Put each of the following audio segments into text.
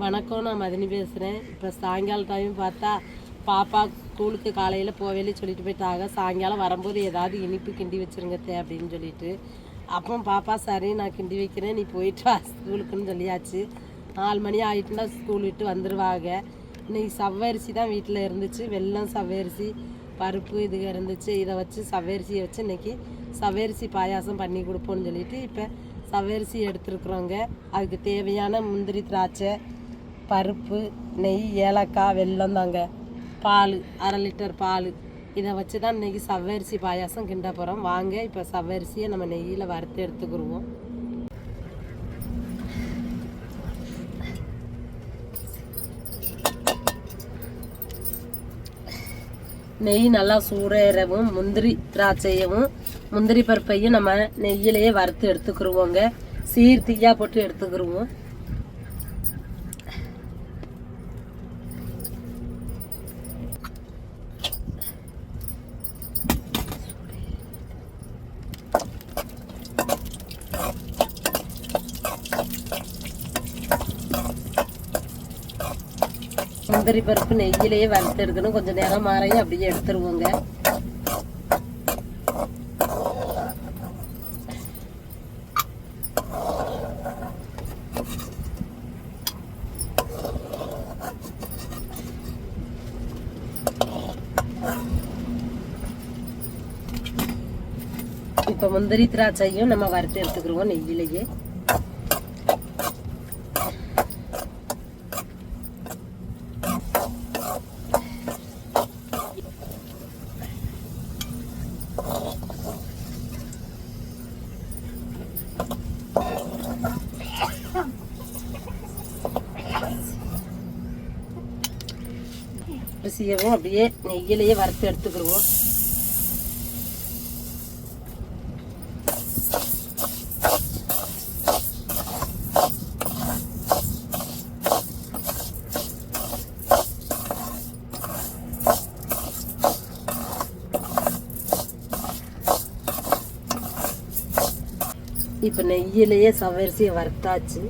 வணக்கம் நான் மதினி பேசுகிறேன் இப்போ சாயங்கால டைம் பார்த்தா பாப்பா ஸ்கூலுக்கு காலையில் போவேலே சொல்லிட்டு போயிட்டாங்க. சாயங்காலம் வரும்போது ஏதாவது இனிப்பு கிண்டி வச்சிருங்க தே அப்படின்னு சொல்லிட்டு. அப்போ பாப்பா சரி நான் கிண்டி வைக்கிறேன். நீ போயிட்டு வா ஸ்கூலுக்குன்னு சொல்லியாச்சு. நாலு மணி ஆகிட்டுனா ஸ்கூல் விட்டு வந்துடுவாங்க இன்னைக்கு சவ்வரிசி தான் வீட்டில் இருந்துச்சு. வெள்ளம் சவ்வரிசி பருப்பு இது இருந்துச்சு. இதை வச்சு சவ்வரிசியை வச்சு இன்றைக்கி சவ்வரிசி பாயாசம் பண்ணி கொடுப்போம்னு சொல்லிட்டு இப்போ சவ்வரிசி எடுத்துருக்குறோங்க. அதுக்கு தேவையான முந்திரி திராட்சை பருப்பு நெய் ஏலக்காய் வெல்லம் தாங்க. பால் அரை லிட்டர் பால். இதை வச்சு தான் இன்னைக்கு சவ்வரிசி பாயாசம் கிண்ட போகிறோம் வாங்க இப்போ சவ்வரிசியை நம்ம நெய்யில் வறுத்து எடுத்துக்கிடுவோம் நெய் நல்லா சூடேறவும் முந்திரி திராட்சையவும் முந்திரி பருப்பையும் நம்ம நெய்யிலேயே வறுத்து எடுத்துக்கிருவோங்க. சீர் தீயா போட்டு எடுத்துக்கிருவோம். முந்திரி பருப்பு நெய்யிலேயே வறுத்து எடுக்கணும் கொஞ்சம் நேரம் மாறையும் அப்படியே எடுத்துருவோங்க. இப்போ முந்திரி திராட்சையும் நம்ம வறுத்து எடுத்துக்கிருவோம் நெய்யிலேயே. அரிசியவும் அப்படியே நெய்யிலேயே வறுத்து எடுத்துக்கிடுவோம். இப்போ நெய்யிலேயே சவரிசியை வறுத்தாச்சு.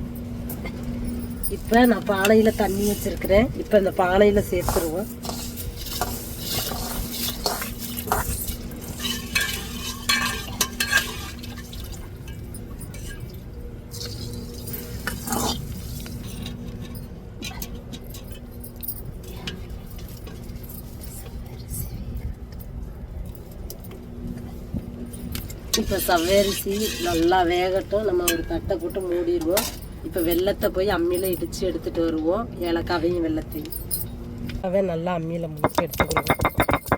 இப்போ நான் பானையில் தண்ணி வச்சிருக்கிறேன். இப்போ இந்த பானையில் சேர்த்துருவோம். இப்போ சவ்வரிசி நல்லா வேகட்டும். நம்ம ஒரு தட்டை போட்டு மூடிடுவோம். இப்போ வெள்ளத்தை போய் அம்மியில் இடித்து எடுத்துகிட்டு வருவோம். ஏலக்காவையும் வெள்ளத்தையும் அவே நல்லா அம்மியில் முடிச்சு எடுத்துக்கிடுவோம்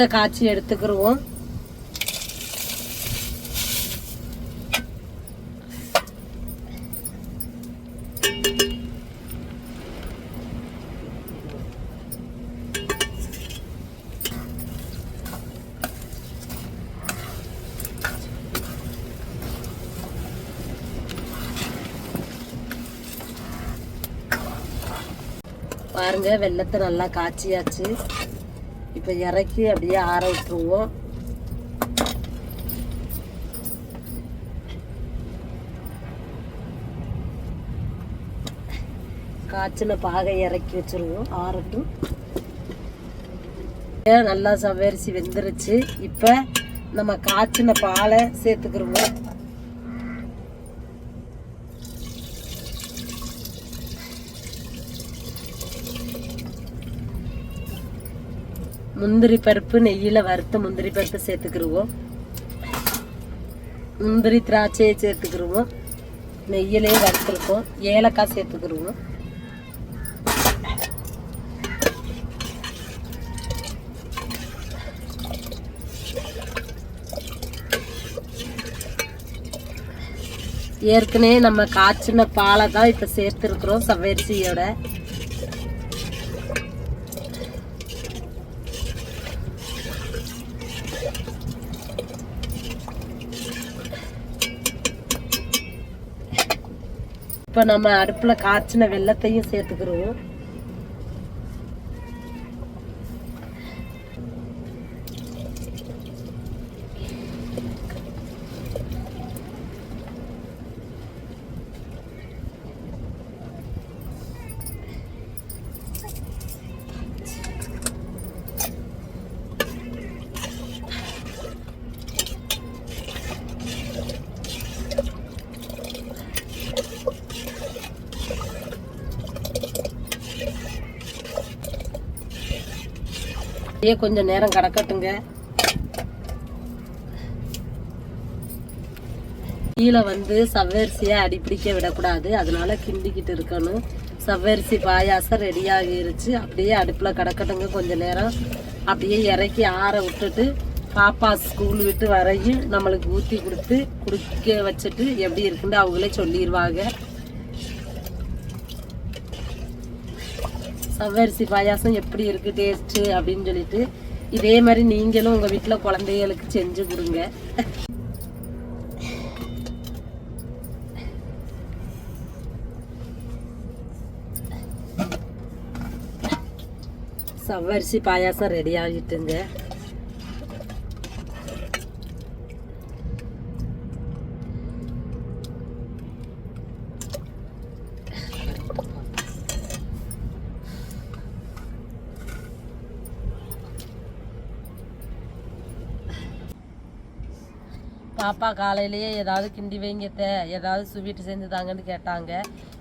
வெள்ளத்தை காய்ச்சி எடுத்துக்கிடுவோம் பாருங்க வெள்ளத்தை நல்லா காய்ச்சியாச்சு இப்போ இறக்கி அப்படியே ஆற விட்டுருவோம். காய்ச்சின பாகை இறக்கி வச்சிருவோம் ஆறட்டும். நல்லா சவரிசி வெந்துருச்சு. இப்போ நம்ம காய்ச்சின பாலை சேர்த்துக்கிருவோம். முந்திரி பருப்பு நெய்யில் வறுத்த முந்திரி பருப்பு சேர்த்துக்கிடுவோம் முந்திரி திராட்சையை சேர்த்துக்கிடுவோம் நெய்யிலே வறுத்துருக்கோம். ஏலக்காய் சேர்த்துக்கிடுவோம் ஏற்கனவே நம்ம காய்ச்சின பாலை தான் இப்போ சேர்த்துருக்குறோம் சவ்வரிசியோட இப்போ நம்ம அடுப்பில் காய்ச்சின வெள்ளத்தையும் சேர்த்துக்கிறோம். அப்படியே கொஞ்சம் நேரம் கிடக்கட்டுங்க. கீழே வந்து சவ்வரிசியை அடிப்பிடிக்க விடக்கூடாது. அதனால கிண்டிக்கிட்டு இருக்கணும். சவ்வரிசி பாயாசம் ரெடி ஆகிருச்சு. அப்படியே அடுப்பில் கிடக்கட்டுங்க கொஞ்சம் நேரம். அப்படியே இறக்கி ஆற விட்டுட்டு பாப்பா ஸ்கூல் விட்டு வரையும் நம்மளுக்கு ஊற்றி கொடுத்து குடிக்க வச்சுட்டு எப்படி இருக்குன்னு அவங்களே சொல்லிடுவாங்க சவ்வரிசி பாயாசம் எப்படி இருக்குது டேஸ்ட்டு அப்படின்னு சொல்லிட்டு இதே மாதிரி நீங்களும் உங்கள் வீட்டில் குழந்தைகளுக்கு செஞ்சு கொடுங்க. சவ்வரிசி பாயாசம் ரெடி ஆகிட்டுங்க. பாப்பா காலையிலேயே ஏதாவது கிண்டி வைங்கத்த ஏதாவது ஸ்வீட் செஞ்சு தாங்கன்னு கேட்டாங்க.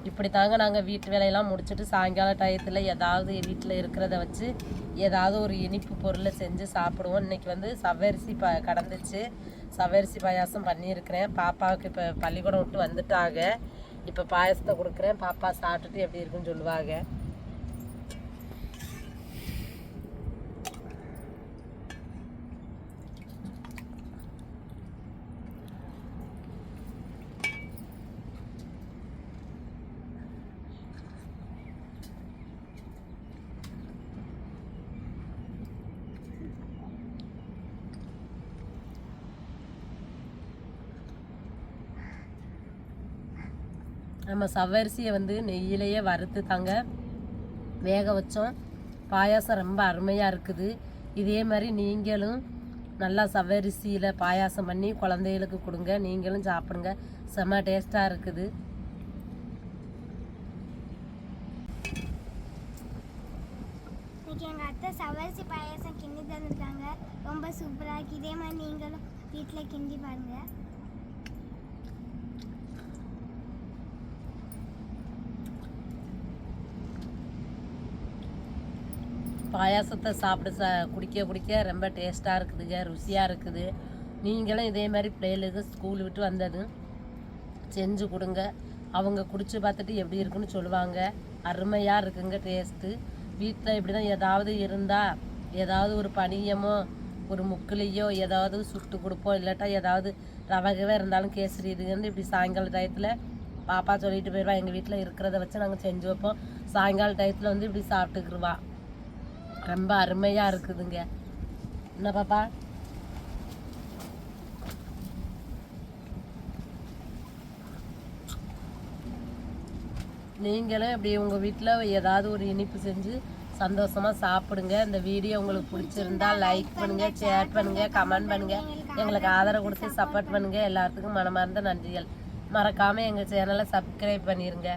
இப்படி தாங்க நாங்கள் வீட்டு வேலையெல்லாம் முடிச்சுட்டு சாயங்கால டயத்தில் ஏதாவது வீட்டில் இருக்கிறத வச்சு ஏதாவது ஒரு இனிப்பு பொருளை செஞ்சு சாப்பிடுவோம். இன்னைக்கு வந்து சவ்வரிசி ப கடந்துச்சு. சவ்வரிசி பாயாசம் பண்ணியிருக்கிறேன். பாப்பாவுக்கு இப்போ பள்ளிக்கூடம் விட்டு வந்துட்டாங்க. இப்போ பாயாசத்தை கொடுக்குறேன். பாப்பா சாப்பிட்டுட்டு எப்படி இருக்குன்னு சொல்லுவாங்க. நம்ம சவ்வரிசியை வந்து நெய்யிலேயே வறுத்து தாங்க வேக வச்சோம். பாயாசம் ரொம்ப அருமையாக இருக்குது. இதே மாதிரி நீங்களும் நல்லா சவ்வரிசியில் பாயாசம் பண்ணி குழந்தைகளுக்கு கொடுங்க. நீங்களும் சாப்பிடுங்க. செம்ம டேஸ்ட்டாக இருக்குது. எங்கள் அத்தை சவரிசி பாயாசம் கிண்டி தந்துருக்காங்க ரொம்ப சூப்பராக இருக்குது இதே மாதிரி நீங்களும் வீட்டில் கிண்டி பாருங்க. பாயாசத்தை சாப்பிட சா குடிக்க குடிக்க ரொம்ப டேஸ்ட்டாக இருக்குதுங்க ருசியாக இருக்குது. நீங்களும் இதே மாதிரி பிள்ளைகளுக்கு ஸ்கூல் விட்டு வந்ததும் செஞ்சு கொடுங்க. அவங்க குடிச்சு பார்த்துட்டு எப்படி இருக்குன்னு சொல்லுவாங்க. அருமையாக இருக்குங்க டேஸ்ட்டு வீட்டில் இப்படி தான் ஏதாவது இருந்தால் ஏதாவது ஒரு பனியமோ ஒரு முக்குலையோ ஏதாவது சுட்டு கொடுப்போம் இல்லாட்டா ஏதாவது ரவகவே இருந்தாலும் கேசரி இதுங்கன்னு இப்படி சாயங்கால டயத்தில் பாப்பா சொல்லிட்டு போயிடுவா எங்கள் வீட்டில் இருக்கிறத வச்சு நாங்கள் செஞ்சு வைப்போம். சாயங்கால டயத்தில் வந்து இப்படி சாப்பிட்டுக்குருவா. ரொம்ப அருமையாக இருக்குதுங்க. என்ன பாப்பா? நீங்களும் இப்படி உங்கள் வீட்டில் ஏதாவது ஒரு இனிப்பு செஞ்சு சந்தோஷமாக சாப்பிடுங்க. இந்த வீடியோ உங்களுக்கு பிடிச்சிருந்தா லைக் பண்ணுங்கள் ஷேர் பண்ணுங்கள் கமெண்ட் பண்ணுங்கள் எங்களுக்கு ஆதரவு கொடுத்து சப்போர்ட் பண்ணுங்கள் எல்லாத்துக்கும் மனமார்ந்த நன்றிகள். மறக்காமல் எங்கள் சேனலை சப்ஸ்கிரைப் பண்ணிடுங்க